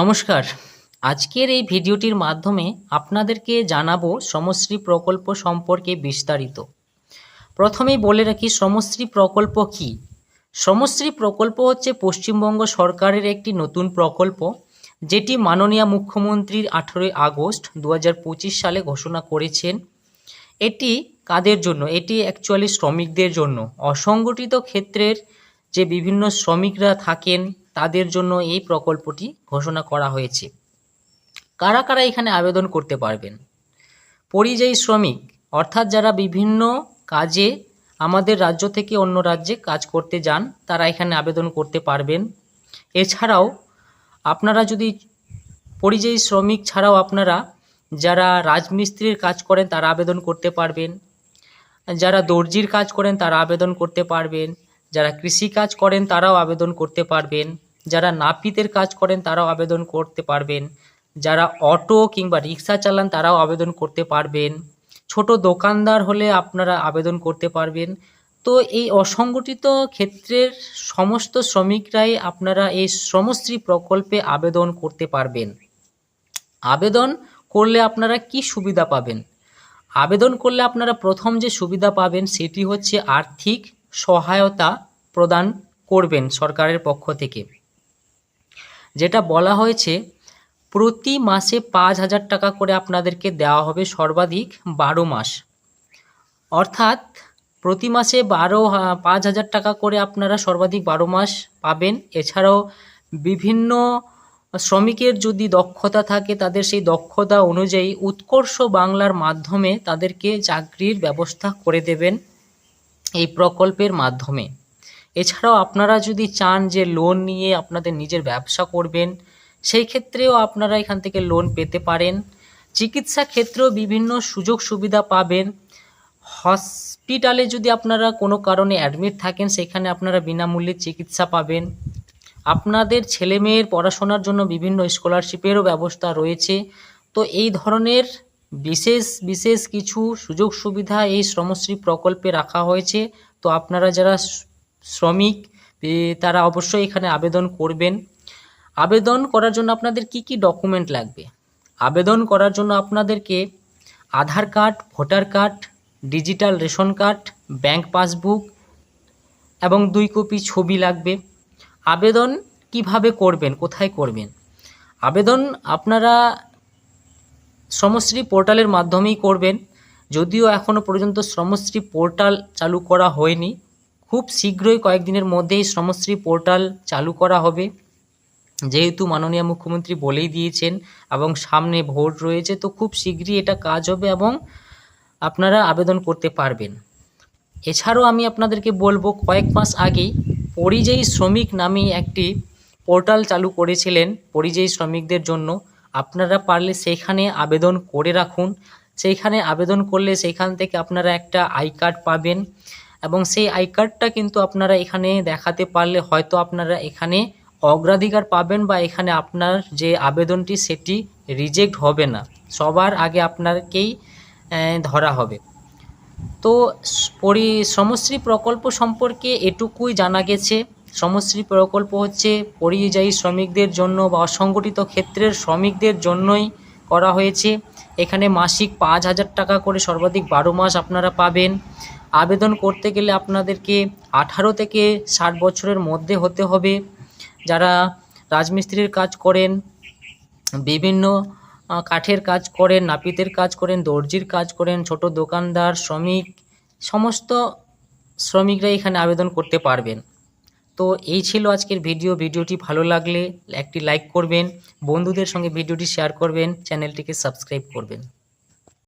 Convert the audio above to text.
নমস্কার। আজকের এই ভিডিওটির মাধ্যমে আপনাদেরকে জানাব শ্রমশ্রী প্রকল্প সম্পর্কে বিস্তারিত। প্রথমেই বলে রাখি শ্রমশ্রী প্রকল্প কি? শ্রমশ্রী প্রকল্প হচ্ছে পশ্চিমবঙ্গ সরকারের একটি নতুন প্রকল্প, যেটি মাননীয় মুখ্যমন্ত্রীর আঠেরোই আগস্ট দু হাজার পঁচিশ সালে ঘোষণা করেছেন। এটি কাদের জন্য? এটি অ্যাকচুয়ালি শ্রমিকদের জন্য। অসংগঠিত ক্ষেত্রের যে বিভিন্ন শ্রমিকরা থাকেন তাদের জন্য এই প্রকল্পটি ঘোষণা করা হয়েছে। কারা কারা এখানে আবেদন করতে পারবেন? পরিযায়ী শ্রমিক, অর্থাৎ যারা বিভিন্ন কাজে আমাদের রাজ্য থেকে অন্য রাজ্যে কাজ করতে যান, তারা এখানে আবেদন করতে পারবেন। এছাড়াও আপনারা যদি পরিযায়ী শ্রমিক ছাড়াও আপনারা যারা রাজমিস্ত্রির কাজ করেন, তারা আবেদন করতে পারবেন। যারা দর্জির কাজ করেন, তারা আবেদন করতে পারবেন। যারা কৃষি কাজ করেন, তারাও আবেদন করতে পারবেন। যারা নাপিতের কাজ করেন তারাও আবেদন করতে পারবেন। যারা অটো কিংবা রিক্সা চালান তারাও আবেদন করতে পারবেন। ছোট দোকানদার হলে আপনারা আবেদন করতে পারবেন। তো এই অসংগঠিত ক্ষেত্রের সমস্ত শ্রমিকরাই আপনারা এই শ্রমশ্রী প্রকল্পে আবেদন করতে পারবেন। আবেদন করলে আপনারা কি সুবিধা পাবেন? আবেদন করলে আপনারা প্রথম যে সুবিধা পাবেন সেটি হচ্ছে আর্থিক সহায়তা প্রদান করবেন সরকারের পক্ষ থেকে। যেটা বলা হয়েছে, প্রতি মাসে পাঁচ হাজার টাকা করে আপনাদেরকে দেওয়া হবে সর্বাধিক বারো মাস। অর্থাৎ প্রতি মাসে বারো পাঁচ হাজার টাকা করে আপনারা সর্বাধিক বারো মাস পাবেন। এছাড়াও বিভিন্ন শ্রমিকের যদি দক্ষতা থাকে, তাদের সেই দক্ষতা অনুযায়ী উৎকর্ষ বাংলার মাধ্যমে তাদেরকে চাকরির ব্যবস্থা করে দেবেন এই প্রকল্পের মাধ্যমে। এছাড়াও আপনারা যদি চান যে লোন নিয়ে আপনাদের নিজের ব্যবসা করবেন, সেই ক্ষেত্রেও আপনারা এখান থেকে লোন পেতে পারেন। চিকিৎসা ক্ষেত্রেও বিভিন্ন সুযোগ সুবিধা পাবেন। হসপিটালে যদি আপনারা কোনো কারণে অ্যাডমিট থাকেন, সেখানে আপনারা বিনামূল্যে চিকিৎসা পাবেন। আপনাদের ছেলে মেয়ের পড়াশোনার জন্য বিভিন্ন স্কলারশিপেরও ব্যবস্থা রয়েছে। তো এই ধরনের বিশেষ বিশেষ কিছু সুযোগ সুবিধা এই শ্রমশ্রী প্রকল্পে রাখা হয়েছে। তো আপনারা যারা শ্রমিক তারা অবশ্যই এখানে আবেদন করবেন। আবেদন করার জন্য আপনাদের কি কি ডকুমেন্ট লাগবে? আবেদন করার জন্য আপনাদেরকে Aadhaar card, voter card digital ration card bank passbook এবং দুই কপি ছবি লাগবে। আবেদন কীভাবে করবেন, কোথায় করবেন? আবেদন আপনারা শ্রমশ্রী পোর্টালের মাধ্যমেই করবেন। যদিও এখনও পর্যন্ত শ্রমশ্রী পোর্টাল চালু করা হয়নি। খুব শীঘ্রই কয়েকদিনের মধ্যেই শ্রমশ্রী পোর্টাল চালু করা হবে। যেহেতু মাননীয় মুখ্যমন্ত্রী বলেই দিয়েছেন এবং সামনে ভোট রয়েছে, তো খুব শীঘ্রই এটা কাজ হবে এবং আপনারা আবেদন করতে পারবেন। এছাড়াও আমি আপনাদেরকে বলব, কয়েক মাস আগেই পরিযায়ী শ্রমিক নামে একটি পোর্টাল চালু করেছিলেন পরিযায়ী শ্রমিকদের জন্য। আপনারা পারলে সেখানে আবেদন করে রাখুন। সেইখানে আবেদন করলে সেইখান থেকে আপনারা একটা আই কার্ড পাবেন। এবং সেই আই কার্ডটা কিন্তু আপনারা এখানে দেখাতে পারলে হয়তো আপনারা এখানে অগ্রাধিকার পাবেন বা এখানে আপনার যে আবেদনটি সেটি রিজেক্ট হবে না। সবার আগে আপনাকেই আহ, ধরা হবে। তো পরি শ্রমশ্রী প্রকল্প সম্পর্কে এটুকুই জানা গেছে। শ্রমশ্রী প্রকল্প হচ্ছে পরিযায়ী শ্রমিকদের জন্য বা অসংগঠিত ক্ষেত্রের শ্রমিকদের জন্যই করা হয়েছে। এখানে মাসিক পাঁচ হাজার টাকা করে সর্বাধিক বারো মাস আপনারা পাবেন। আবেদন করতে গেলে আপনাদেরকে আঠারো থেকে ষাট বছরের মধ্যে হতে হবে। যারা রাজমিস্ত্রির কাজ করেন, বিভিন্ন কাঠের কাজ করেন, নাপিতের কাজ করেন, দর্জির কাজ করেন, ছোট দোকানদার, শ্রমিক, সমস্ত শ্রমিকরা এখানে আবেদন করতে পারবেন। তো এই ছিল আজকের ভিডিও। ভিডিওটি ভালো লাগলে একটি লাইক করবেন, বন্ধুদের সঙ্গে ভিডিওটি শেয়ার করবেন, চ্যানেলটিকে সাবস্ক্রাইব করবেন।